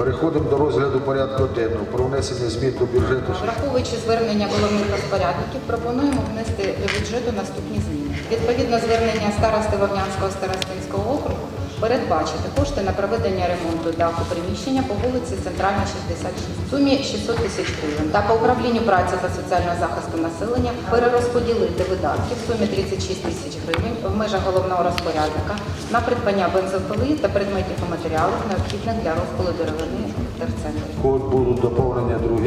Переходимо до розгляду порядку денного про внесення змін до бюджету. Враховуючи звернення головних розпорядників, пропонуємо внести до бюджету наступні зміни. Відповідно звернення старости Вовнянського старостинського передбачити кошти на проведення ремонту даху приміщення по вулиці Центральна, 66 в сумі 600 тисяч гривень та по управлінню праці та соціального захисту населення перерозподілити видатки в сумі 36 тисяч гривень в межах головного розпорядника на придбання бензопили та предметів і матеріалів, необхідних для розколу деревини в терцентрі. Код будуть доповнення другі.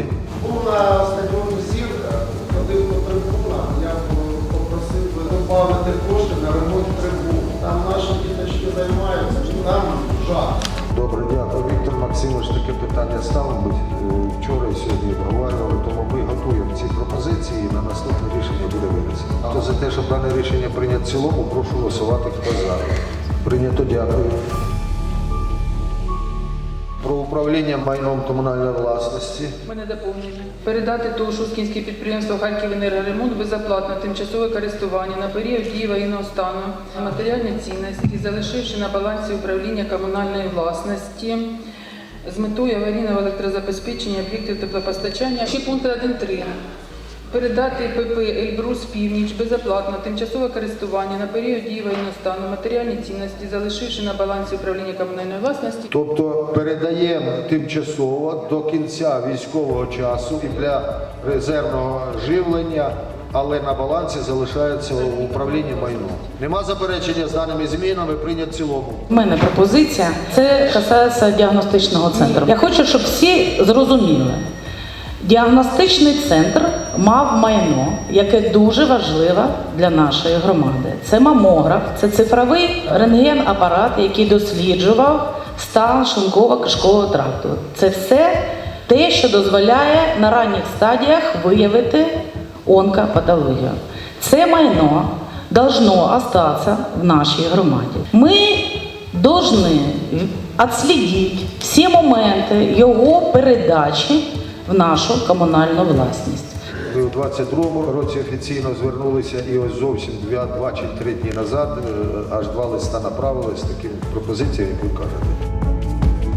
Таке питання ставив би, е, вчора і сьогодні обговорювали, тому ми готуємо ці пропозиції і на наступне рішення буде винесено. Хто за те, щоб дане рішення прийняти в цілому, прошу голосувати, хто за. Прийнято, дякую. Про управління майном комунальної власності. Мене доповнення. Передати ТОВ Шускінське підприємство «Харківенергоремонт» безоплатно тимчасове користування на період дії воєнного стану матеріальні цінності, залишивши на балансі управління комунальної власності з метою аварійного електрозабезпечення об'єктів теплопостачання. Ще пункт 1.3. Передати ПП «Ельбрус Північ» безоплатно тимчасове користування на період дії воєнного стану матеріальні цінності, залишивши на балансі управління комунальної власності Тобто передаємо тимчасово до кінця військового часу і для резервного живлення, але на балансі залишається в управлінні майном. Нема заперечення з даними змінами, прийнят в цілому. У мене пропозиція. Це касається діагностичного центру. Я хочу, щоб всі зрозуміли. Діагностичний центр мав майно, яке дуже важливе для нашої громади. Це мамограф, це цифровий рентген-апарат, який досліджував стан шлунково-кишкового тракту. Це все те, що дозволяє на ранніх стадіях виявити онкопатологію. Це майно должно остаться в нашей громаді. Ми должны отследить всі моменти його передачі в нашу комунальну власність. У 22-му році офіційно звернулися і ось зовсім два, чи три дні назад е, аж два листа направили з такими пропозиціями, як ви кажете.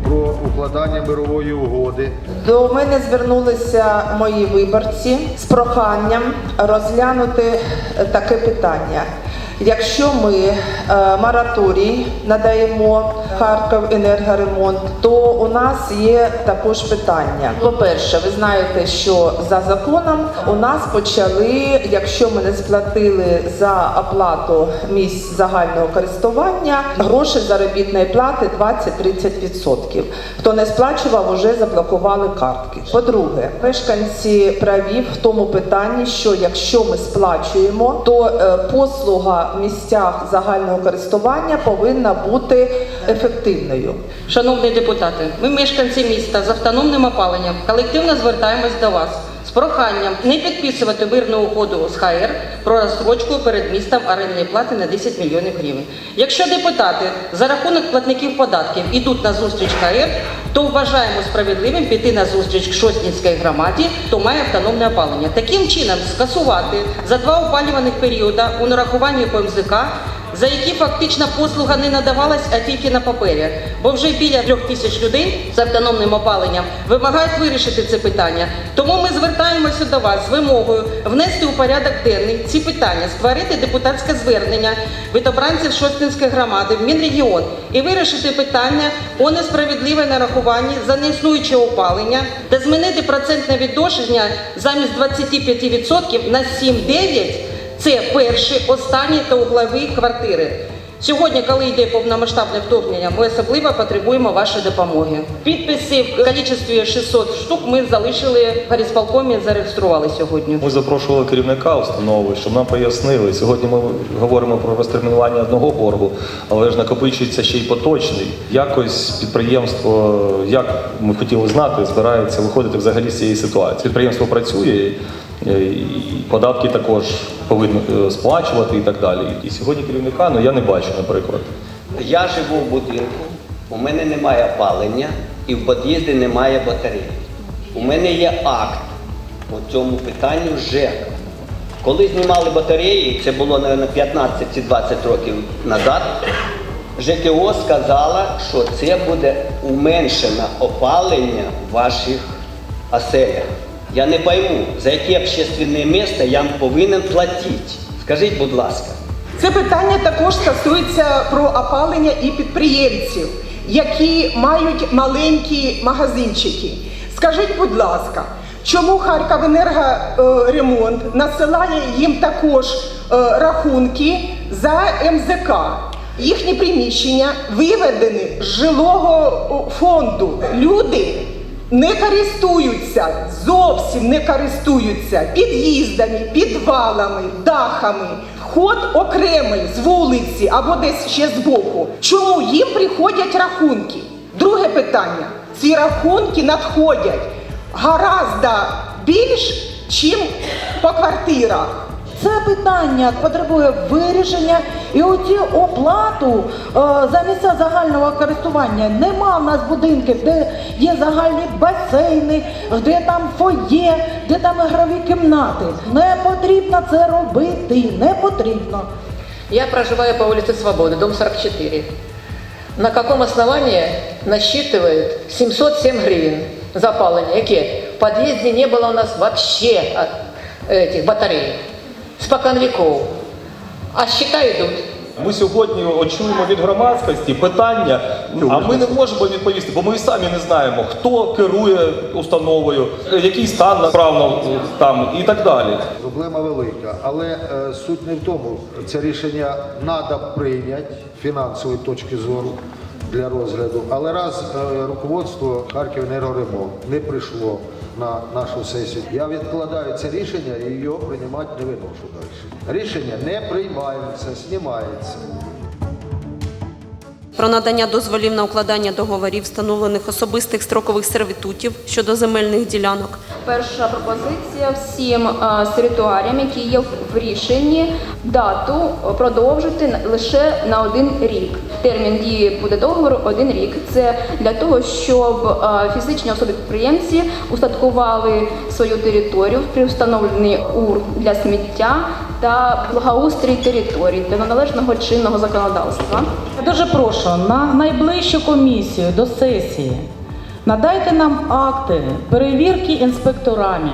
Про укладання мирової угоди До мене звернулися мої виборці з проханням розглянути таке питання. Якщо ми е, мораторій надаємо Харків енергоремонт, то у нас є також питання. По-перше, ви знаєте, що за законом у нас почали, якщо ми не сплатили за оплату місць загального користування, гроші заробітної плати 20-30%. Хто не сплачував, вже заблокували картки. По-друге, мешканці праві в тому питанні, що якщо ми сплачуємо, то е, послуга в місцях загального користування повинна бути ефективною. Шановні депутати, ми мешканці міста з автономним опаленням колективно звертаємось до вас з проханням не підписувати мирну угоду з ХР про розстрочку перед містом орендної плати на 10 мільйонів гривень. Якщо депутати за рахунок платників податків ідуть на зустріч ХР, то вважаємо справедливим піти на зустріч Шостінській громаді, хто має автономне опалення. Таким чином скасувати за два опалюваних періоди у нарахуванні по за які фактично послуга не надавалась, а тільки на папері. Бо вже біля трьох тисяч людей з автономним опаленням вимагають вирішити це питання. Тому ми звертаємося до вас з вимогою внести у порядок денний ці питання, створити депутатське звернення від обранців Шостинської громади в Мінрегіон і вирішити питання о несправедливе нарахуванні за неіснуюче опалення та змінити процентне відношення замість 25% на 7-9%, це перші, останні та углові квартири. Сьогодні, коли йде повномасштабне вторгнення, ми особливо потребуємо вашої допомоги. Підписи в кількості 600 штук ми залишили в горісполкомі, зареєстрували сьогодні. Ми запрошували керівника установи, щоб нам пояснили. Сьогодні ми говоримо про розтермінування одного боргу, але ж накопичується ще й поточний. Якось підприємство, як ми хотіли знати, збирається виходити взагалі з цієї ситуації. Підприємство працює. Е, податки також повинно е, сплачувати і так далі. І сьогодні керівника ну я не бачу, наприклад. Я живу в будинку, у мене немає опалення і в під'їзді немає батареї. У мене є акт по цьому питанню ЖЕК. Коли знімали батареї, це було, мабуть, 15 чи 20 років назад, ЖКО сказала, що це буде уменшене опалення в ваших оселях. Я не пойму, за яке общественне місце я повинен платити. Скажіть, будь ласка. Це питання також стосується про опалення і підприємців, які мають маленькі магазинчики. Скажіть, будь ласка, чому Харківенергоремонт насилає їм також е, рахунки за МЗК? Їхні приміщення виведені з жилого фонду. Люди не користуються, зовсім не користуються під'їздами, підвалами, дахами. Вход окремий з вулиці або десь ще збоку. Чому їм приходять рахунки? Друге питання: ці рахунки надходять гораздо більш, чим по квартирах. Це питання потребує вирішення і оці оплату е, за місця загального користування. Нема в нас будинків, де є загальні басейни, де там фоє, де там ігрові кімнати. Не потрібно це робити, не потрібно. Я проживаю по улице Свободы, дом 44. На каком основании насчитывает 707 гривен за опалення? Яке? В подъезде не было у нас вообще а, этих батарей. Спокон веков. А счета идут. Ми сьогодні очуємо від громадськості питання, а ми не можемо відповісти, бо ми самі не знаємо, хто керує установою, який стан насправно там і так далі. Проблема велика, але е, суть не в тому. Це рішення треба прийняти фінансової точки зору для розгляду. Але раз е, руководство Харківенергоремонт не прийшло на нашу сесію, я відкладаю це рішення і його приймати не виношу далі. Рішення не приймається, знімається. Про надання дозволів на укладання договорів, встановлених особистих строкових сервітутів щодо земельних ділянок. Перша пропозиція всім е, сервітуаріям, які є в рішенні, дату продовжити лише на один рік. Термін дії буде договору один рік. Це для того, щоб е, фізичні особи-підприємці устаткували свою територію при встановленні ур для сміття та благоустрій територій для належного чинного законодавства. Дуже прошу на найближчу комісію до сесії надайте нам акти перевірки інспекторами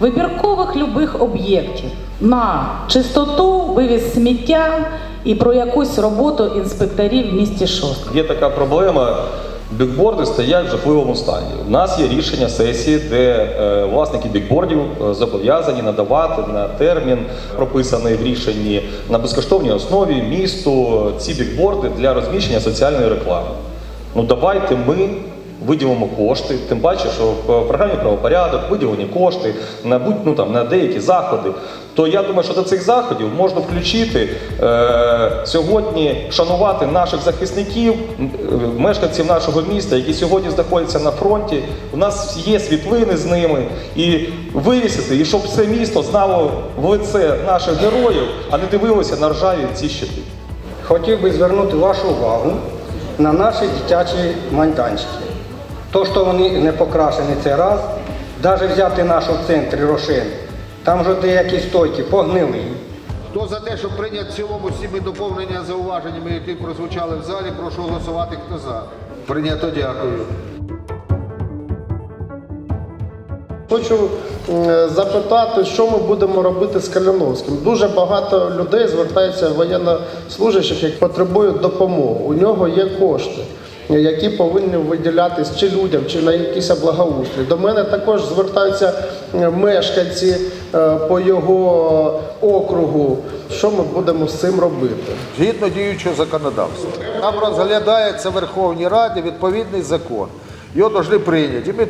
вибіркових любих об'єктів на чистоту, вивіз сміття і про якусь роботу інспекторів в місті Шостка. Є така проблема. Бікборди стоять в жахливому стані. У нас є рішення сесії, де е, власники бікбордів е, зобов'язані надавати на термін, прописаний в рішенні на безкоштовній основі місту ці бікборди для розміщення соціальної реклами. Ну давайте ми виділимо кошти, тим паче, що в програмі правопорядок виділені кошти на будь ну там на деякі заходи. То я думаю, що до цих заходів можна включити е, сьогодні шанувати наших захисників, е, мешканців нашого міста, які сьогодні знаходяться на фронті. У нас є світлини з ними, і вивісити, і щоб все місто знало в лице наших героїв, а не дивилося на ржаві ці щити. Хотів би звернути вашу увагу на наші дитячі майданчики. То, що вони не покрашені цей раз, навіть взяти наш в центрі Рошен, там вже деякі стойки погнили. Хто за те, щоб прийняти в цілому цими доповнення зауваженнями, які прозвучали в залі, прошу голосувати. Хто за? Прийнято, дякую. Хочу запитати, що ми будемо робити з Каліновським. Дуже багато людей звертається воєннослужащих, які потребують допомоги. У нього є кошти, які повинні виділятись чи людям, чи на якийсь благоустрій. До мене також звертаються мешканці е, по його округу. Що ми будемо з цим робити? Згідно діючого законодавства. Там розглядається в Верховній Раді відповідний закон. Його повинні прийняти. І ми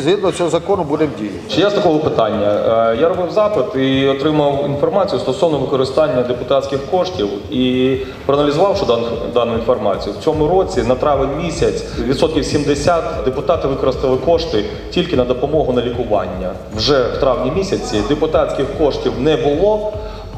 згідно цього закону будемо діяти. Чи я з такого питання? Е, Я робив запит і отримав інформацію стосовно використання депутатських коштів і проаналізувавши дану інформацію. В цьому році на травень місяць відсотків 70 депутати використали кошти тільки на допомогу на лікування. Вже в травні місяці депутатських коштів не було.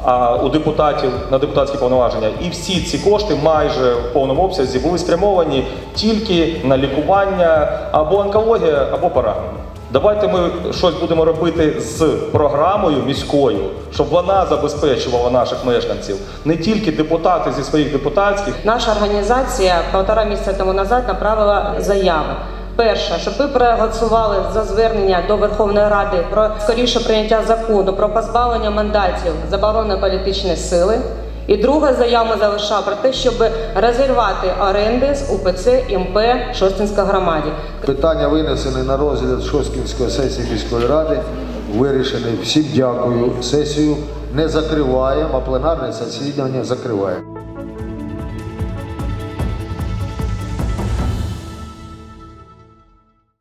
А у депутатів на депутатські повноваження, і всі ці кошти майже в повному обсязі були спрямовані тільки на лікування або онкологія, або поранення. Давайте ми щось будемо робити з програмою міською, щоб вона забезпечувала наших мешканців, не тільки депутати зі своїх депутатських. Наша організація півтора місяця тому назад направила заяви. Перше, щоб ви проголосували за звернення до Верховної Ради про скоріше прийняття закону про позбавлення мандатів забороненої політичної сили. І друга заява залишав про те, щоб розірвати оренди з УПЦ МП Шостинська громаді. Питання винесені на розгляд Шосткінської сесії міської ради. Вирішений. Всім дякую. Сесію не закриваємо, а пленарне засідання закриваємо.